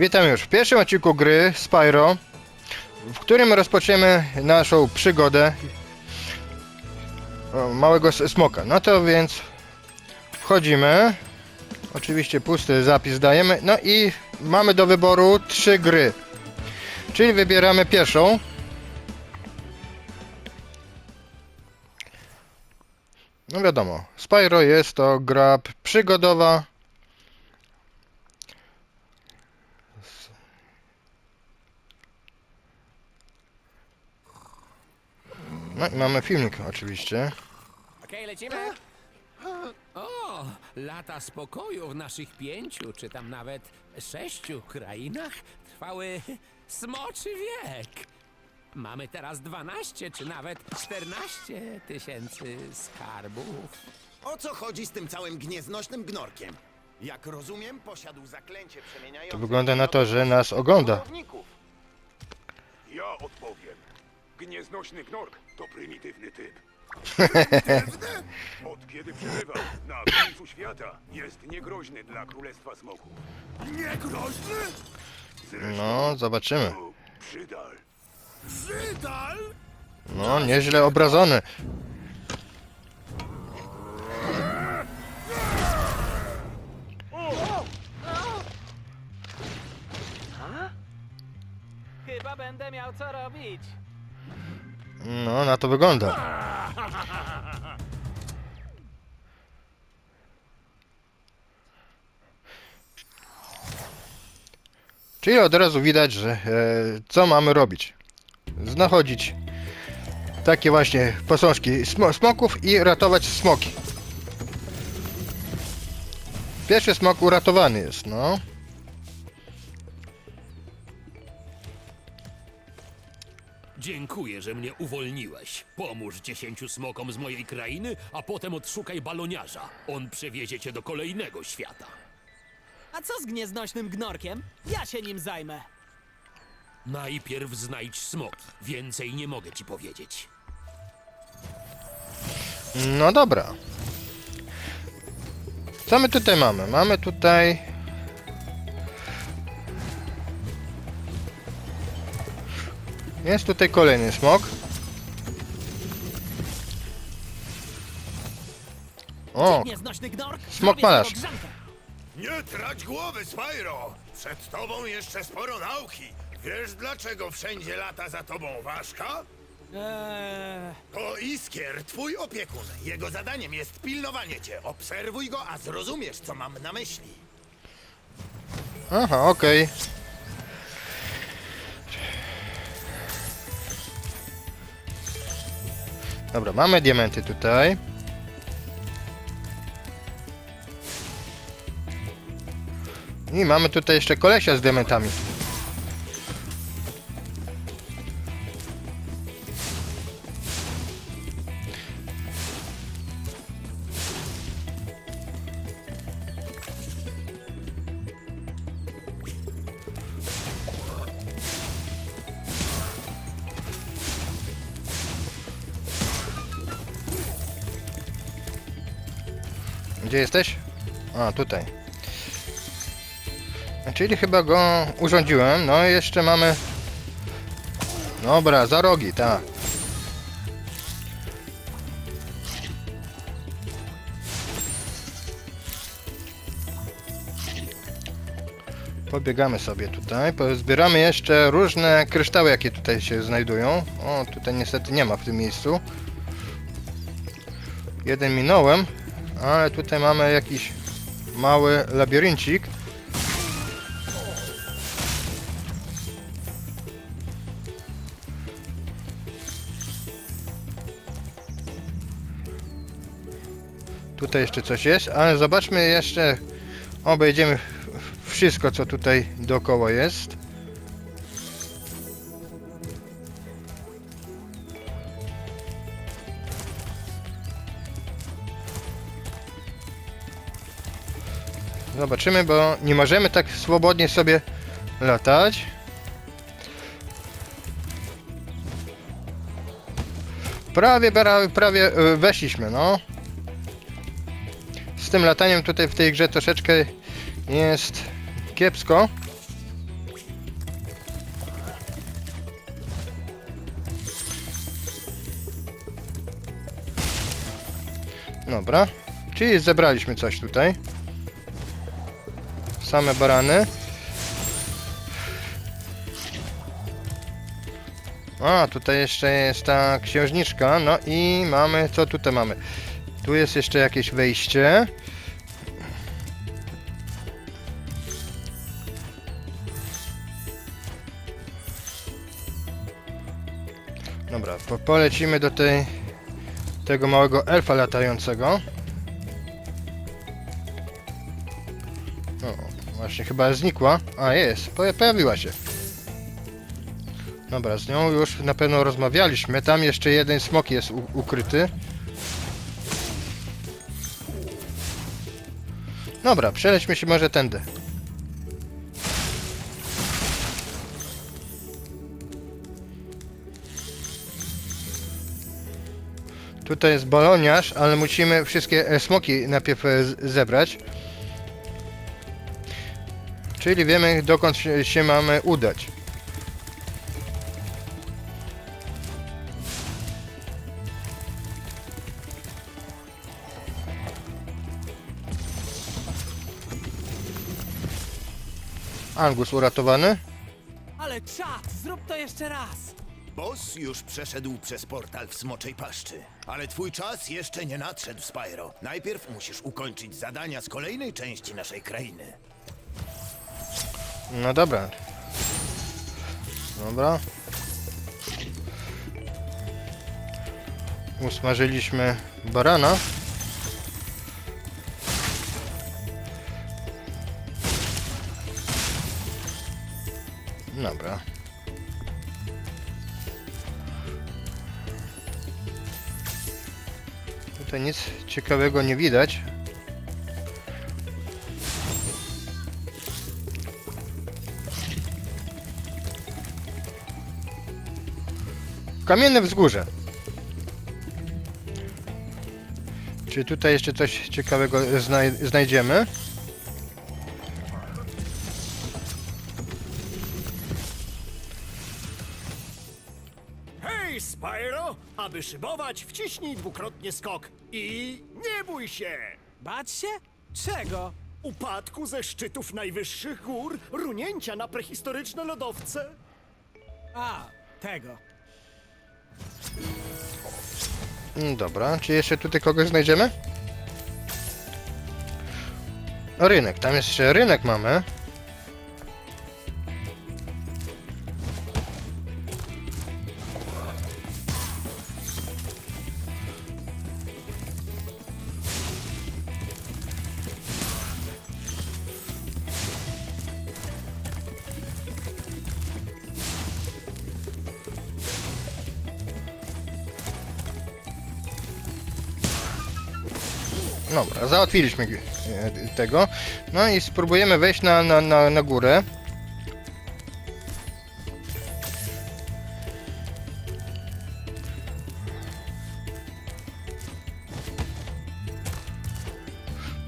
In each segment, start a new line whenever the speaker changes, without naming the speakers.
Witam już w pierwszym odcinku gry Spyro, w którym rozpoczniemy naszą przygodę małego smoka. No to więc wchodzimy. Oczywiście pusty zapis dajemy. No i mamy do wyboru trzy gry. Czyli wybieramy pierwszą. No wiadomo, Spyro jest to gra przygodowa. No i mamy filmik oczywiście.
Okej, lecimy? O, lata spokoju w naszych pięciu, czy tam nawet sześciu krainach trwały smoczy wiek. Mamy teraz 12 czy nawet 14 tysięcy skarbów.
O co chodzi z tym całym gnieznośnym gnorkiem? Jak rozumiem, posiadł zaklęcie przemieniające...
To wygląda na to, że nas ogląda.
Ja odpowiem. Gnieznośny gnork to prymitywny typ. Od kiedy przebywał na końcu świata, jest niegroźny dla Królestwa Smoków. Niegroźny? Zresztą
No, zobaczymy.
przydal.
Żydal?
No, nieźle obrazony.
Chyba będę miał co robić.
No, na to wygląda. Czyli od razu widać, że e, co mamy robić. Znachodzić takie właśnie posążki smo smoków i ratować smoki. Pierwszy smok uratowany jest, no.
Dziękuję, że mnie uwolniłeś. Pomóż dziesięciu smokom z mojej krainy, a potem odszukaj baloniarza. On przewiezie cię do kolejnego świata.
A co z gnieznośnym gnorkiem? Ja się nim zajmę.
Najpierw znajdź smoki. Więcej nie mogę ci powiedzieć.
No dobra. Co my tutaj mamy? Mamy tutaj. Jest tutaj kolejny smok. O? Smok malarz.
Nie trać głowy, Spyro! Przed tobą jeszcze sporo nauki. Wiesz, dlaczego wszędzie lata za tobą ważka?
Eee,
To Iskier, twój opiekun. Jego zadaniem jest pilnowanie cię. Obserwuj go, a zrozumiesz, co mam na myśli.
aha, okej. Dobra, mamy diamenty tutaj. I mamy tutaj jeszcze kolesia z diamentami. Gdzie jesteś? A, tutaj. Czyli chyba go urządziłem. No i jeszcze mamy... Dobra, za rogi, tak. Pobiegamy sobie tutaj. Zbieramy jeszcze różne kryształy, jakie tutaj się znajdują. O, tutaj niestety nie ma w tym miejscu. Jeden minąłem, ale tutaj mamy jakiś mały labiryncik. Tutaj jeszcze coś jest, ale zobaczmy jeszcze, obejdziemy wszystko co tutaj dookoła jest. Zobaczymy, bo nie możemy tak swobodnie sobie latać. Prawie, prawie e, weszliśmy, no. Z tym lataniem tutaj w tej grze troszeczkę jest kiepsko. Dobra, czyli zebraliśmy coś tutaj. Same barany. A, tutaj jeszcze jest ta księżniczka. No i mamy, co tutaj mamy? Tu jest jeszcze jakieś wejście. Dobra, po, polecimy do tej tego małego elfa latającego. Właśnie chyba znikła. A jest, poja- pojawiła się. Dobra, z nią już na pewno rozmawialiśmy. Tam jeszcze jeden smok jest ukryty. Dobra, przelećmy się może tędy. Tutaj jest baloniarz, ale musimy wszystkie e, smoki najpierw e, zebrać. Czyli wiemy dokąd się, się mamy udać. Angus uratowany.
Ale czad, zrób to jeszcze raz.
Boss już przeszedł przez portal w Smoczej Paszczy. Ale twój czas jeszcze nie nadszedł, Spyro. Najpierw musisz ukończyć zadania z kolejnej części naszej krainy.
No dobra. Dobra. Usmażyliśmy barana. Dobra. Tutaj nic ciekawego nie widać. Kamienne wzgórze. Czy tutaj jeszcze coś ciekawego znaj znajdziemy?
Hej, Spyro! Aby szybować, wciśnij dwukrotnie skok i nie bój się!
Bać się? Czego?
Upadku ze szczytów najwyższych gór, runięcia na prehistoryczne lodowce.
A, tego.
Mm, Dobra, czy jeszcze tutaj kogoś znajdziemy? Rynek, tam jeszcze rynek mamy. Dobra, załatwiliśmy e, tego. No i spróbujemy wejść na, na, na, na górę.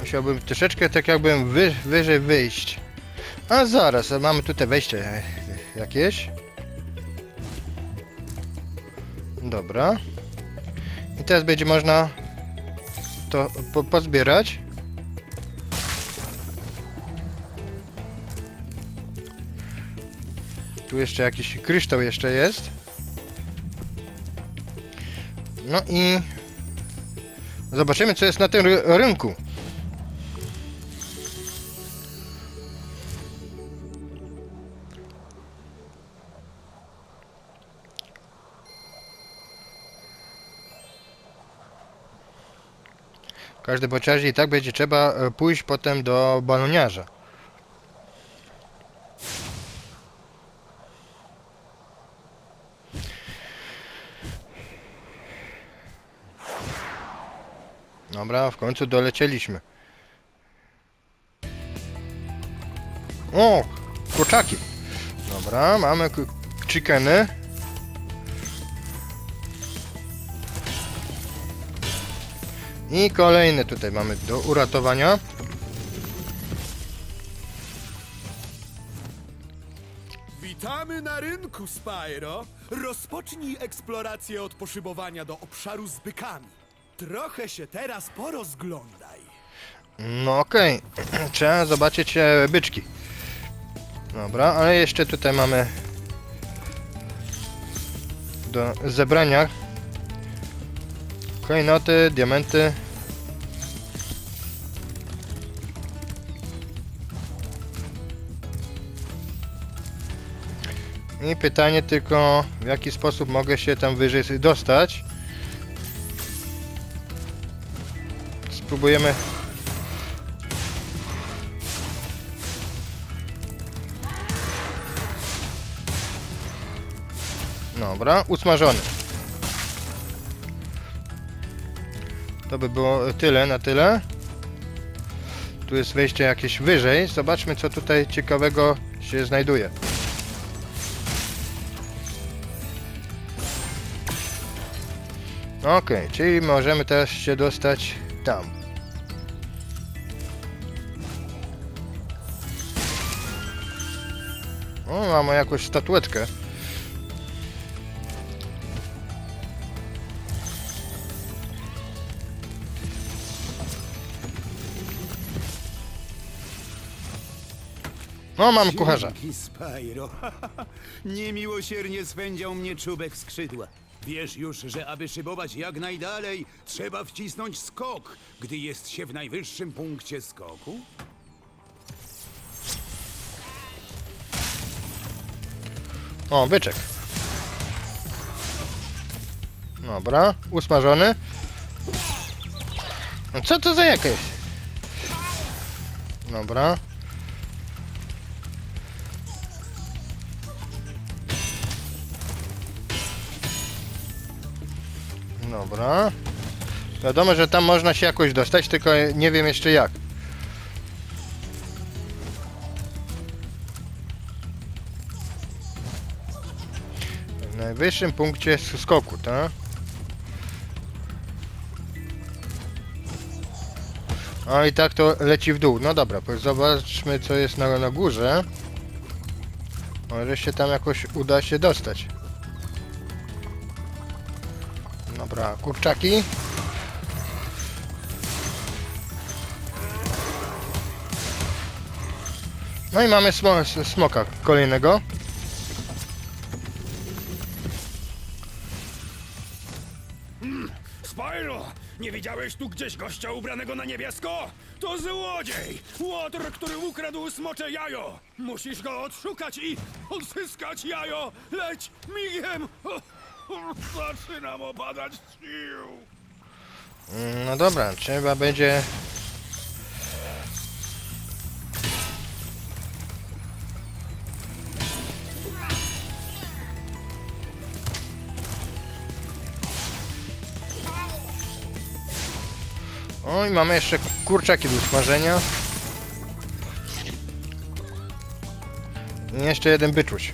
Musiałbym troszeczkę tak jakbym wy, wyżej wyjść. A zaraz, mamy tutaj wejście e, jakieś. Dobra. I teraz będzie można to po, pozbierać. Tu jeszcze jakiś kryształ jeszcze jest. No i zobaczymy co jest na tym ry- rynku. W każdym razie i tak będzie trzeba e, pójść potem do baloniarza. Dobra, w końcu dolecieliśmy. O, kurczaki. Dobra, mamy chickeny. I kolejne tutaj mamy do uratowania.
Witamy na rynku, Spyro. Rozpocznij eksplorację od poszybowania do obszaru z bykami. Trochę się teraz porozglądaj.
No okej, trzeba zobaczyć e, byczki. Dobra, ale jeszcze tutaj mamy do zebrania klejnoty, diamenty. I pytanie tylko, w jaki sposób mogę się tam wyżej dostać. Spróbujemy Dobra, usmażony. To by było tyle na tyle. Tu jest wejście jakieś wyżej. Zobaczmy co tutaj ciekawego się znajduje. Okej, czyli możemy teraz się dostać tam. O, mamy jakąś statuetkę. No, mamy kucharza.
Dzięki, Spyro. Niemiłosiernie spędział mnie czubek skrzydła. Wiesz już, że aby szybować jak najdalej, trzeba wcisnąć skok, gdy jest się w najwyższym punkcie skoku?
O, byczek. Dobra, usmażony. No co to za jakieś? Dobra. Dobra. Wiadomo, że tam można się jakoś dostać, tylko nie wiem jeszcze jak. W najwyższym punkcie skoku, tak? O i tak to leci w dół. No dobra, zobaczmy co jest na, na górze. Może się tam jakoś uda się dostać. Dobra, kurczaki. No i mamy smoka kolejnego.
Spyro, nie widziałeś tu gdzieś gościa ubranego na niebiesko? To złodziej! Łotr, który ukradł smocze jajo! Musisz go odszukać i odzyskać jajo! Leć migiem! Zaczynam opadać sił!
No dobra, trzeba będzie... Oj, mamy jeszcze kurczaki do smażenia. I jeszcze jeden byczuś.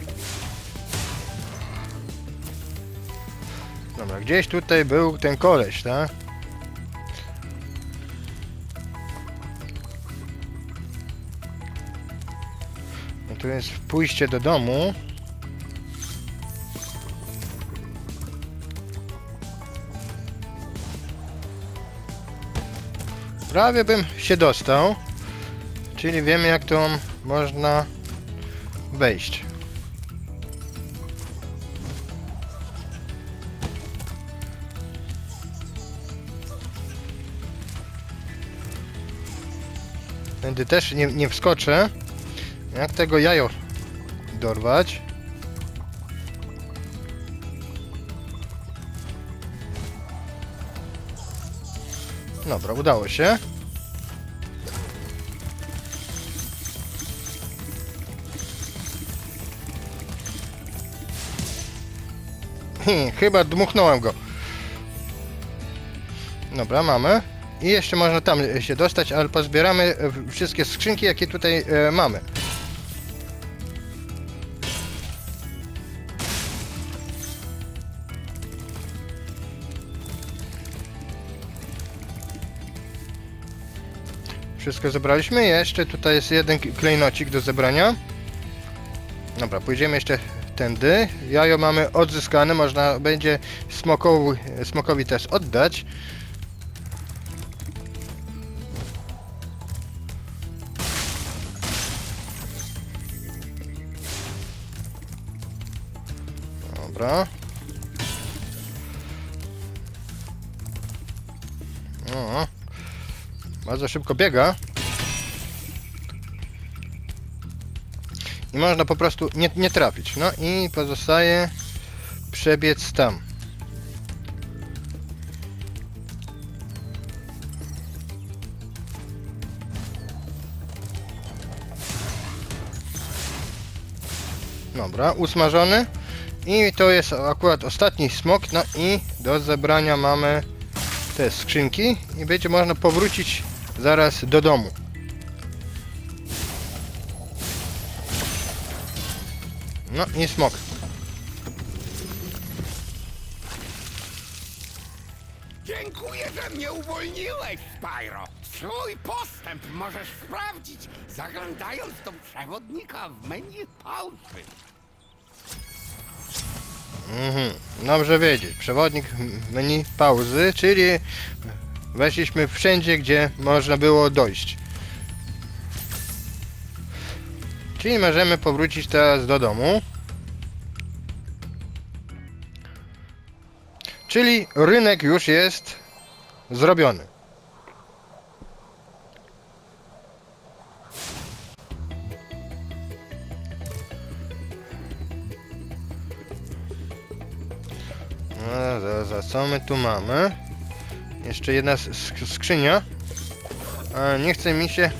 Dobra, gdzieś tutaj był ten koleś, tak? No tu jest pójście do domu. Prawie bym się dostał. Czyli wiemy jak to można wejść. Tędy też nie, nie wskoczę. Jak tego jajo dorwać? Dobra, udało się. Hmm, chyba dmuchnąłem go. Dobra, mamy. I jeszcze można tam się dostać, ale pozbieramy wszystkie skrzynki, jakie tutaj e, mamy. Wszystko zebraliśmy. Jeszcze tutaj jest jeden klejnocik do zebrania. Dobra, pójdziemy jeszcze tędy. Jajo mamy odzyskane, można będzie smokowi, smokowi też oddać. Dobra. O, bardzo szybko biega. I można po prostu nie, nie trafić. No i pozostaje przebiec tam. Dobra, usmażony. I to jest akurat ostatni smok. No i do zebrania mamy te skrzynki. I będzie można powrócić zaraz do domu. No i smok.
Dziękuję, że mnie uwolniłeś, Spyro. Swój postęp możesz sprawdzić, zaglądając do przewodnika w menu pauzy.
Mhm. Dobrze wiedzieć. Przewodnik menu pauzy, czyli weszliśmy wszędzie, gdzie można było dojść. Czyli możemy powrócić teraz do domu. Czyli rynek już jest zrobiony. Zaraz, zaraz, co my tu mamy? Jeszcze jedna sk- skrzynia. A nie chce mi się.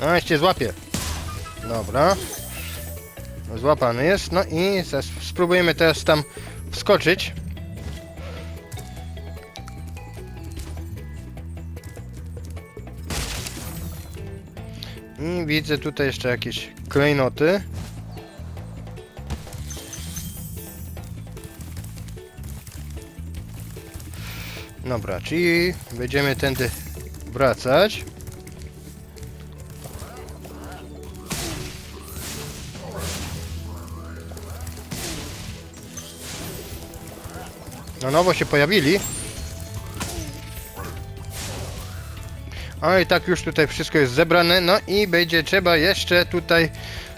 A, jeszcze złapie. Dobra. Złapany jest. No i zas- spróbujemy teraz tam wskoczyć. I widzę tutaj jeszcze jakieś klejnoty. Dobra, czyli będziemy tędy wracać. Na nowo się pojawili. O i tak już tutaj wszystko jest zebrane. No i będzie trzeba jeszcze tutaj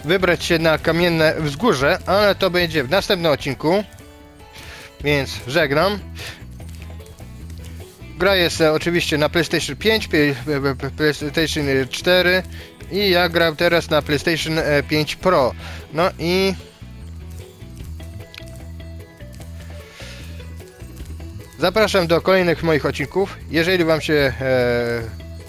wybrać się na kamienne wzgórze, ale to będzie w następnym odcinku. Więc żegnam. Gra jest e, oczywiście na PlayStation 5, Play- e, e, PlayStation 4 i ja gram teraz na PlayStation e, 5 Pro. No i Zapraszam do kolejnych moich odcinków. Jeżeli Wam się e,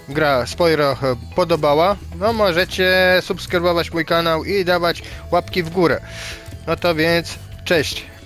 gra Spyro e, podobała, no możecie subskrybować mój kanał i dawać łapki w górę. No to więc, cześć!